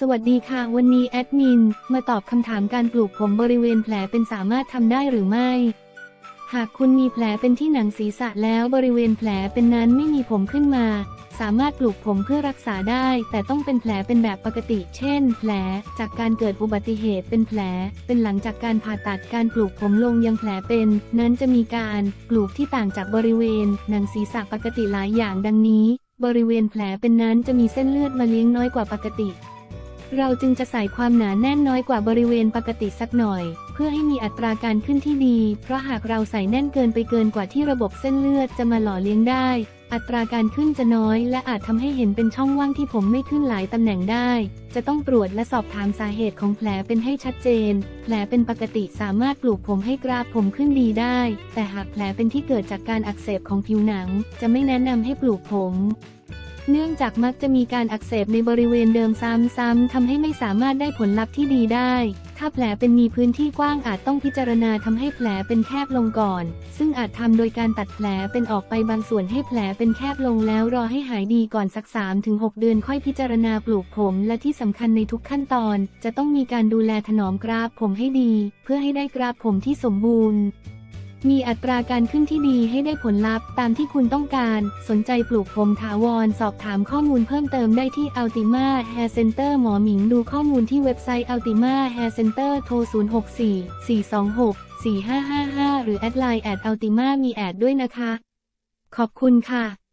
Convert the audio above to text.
สวัสดีค่ะ วันนี้แอดมิน มาตอบคำถามการปลูกผมบริเวณแผลเป็นสามารถทำได้หรือไม่ หากคุณมีแผลเป็นที่หนังศีรษะแล้วบริเวณแผลเป็นนั้นไม่มีผมขึ้นมา สามารถปลูกผมเพื่อรักษาได้ แต่ต้องเป็นแผลเป็นแบบปกติ เช่น แผลจากการเกิดอุบัติเหตุเป็นแผล เป็นหลังจากการผ่าตัดการปลูกผมลงยังแผลเป็น นั้นจะมีการปลูกที่ต่างจากบริเวณ หนังศีรษะปกติหลายอย่างดังนี้ บริเวณแผลเป็นนั้นจะมีเส้นเลือดมาเลี้ยงน้อยกว่าปกติ เราจึงจะใส่ความหนาแน่นน้อยกว่าบริเวณปกติสักหน่อย เพื่อให้มีอัตราการขึ้นที่ดี เพราะหากเราใส่แน่นเกินไปเกินกว่าที่ระบบเส้นเลือดจะมาหล่อเลี้ยงได้ อัตราการขึ้นจะน้อย และอาจทำให้เห็นเป็นช่องว่างที่ผมไม่ขึ้นหลายตำแหน่งได้ จะต้องตรวจและสอบถามสาเหตุของแผลเป็นให้ชัดเจน แผลเป็นปกติสามารถปลูกผมให้กราบผมขึ้นดีได้ แต่หากแผลเป็นที่เกิดจากการอักเสบของผิวหนัง จะไม่แนะนำให้ปลูกผม เนื่องจากมักจะมีการอักเสบในบริเวณเดิมซ้ำๆทำให้ไม่สามารถได้ผลลัพธ์ที่ดีได้ ถ้าแผลเป็นมีพื้นที่กว้างอาจต้องพิจารณาทำให้แผลเป็นแคบลงก่อน ซึ่งอาจทำโดยการตัดแผลเป็นออกไปบางส่วนให้แผลเป็นแคบลงแล้วรอให้หายดีก่อนสัก 3-6 เดือนค่อยพิจารณาปลูกผม และที่สำคัญในทุกขั้นตอน จะต้องมีการดูแลถนอมกราบผมให้ดี เพื่อให้ได้กราบผมที่สมบูรณ์ มีอัตราการขึ้นที่ดีให้ได้ผลลัพธ์ตามที่คุณต้องการ สนใจปลูกผมถาวร สอบถามข้อมูลเพิ่มเติมได้ที่ Altima Hair Center หมอหมิงดูข้อมูลที่เว็บไซต์ Altima Hair Center โทร 064 426 4555 หรือแอดไลน์แอด Ultima มีแอดด้วยนะคะ ขอบคุณค่ะ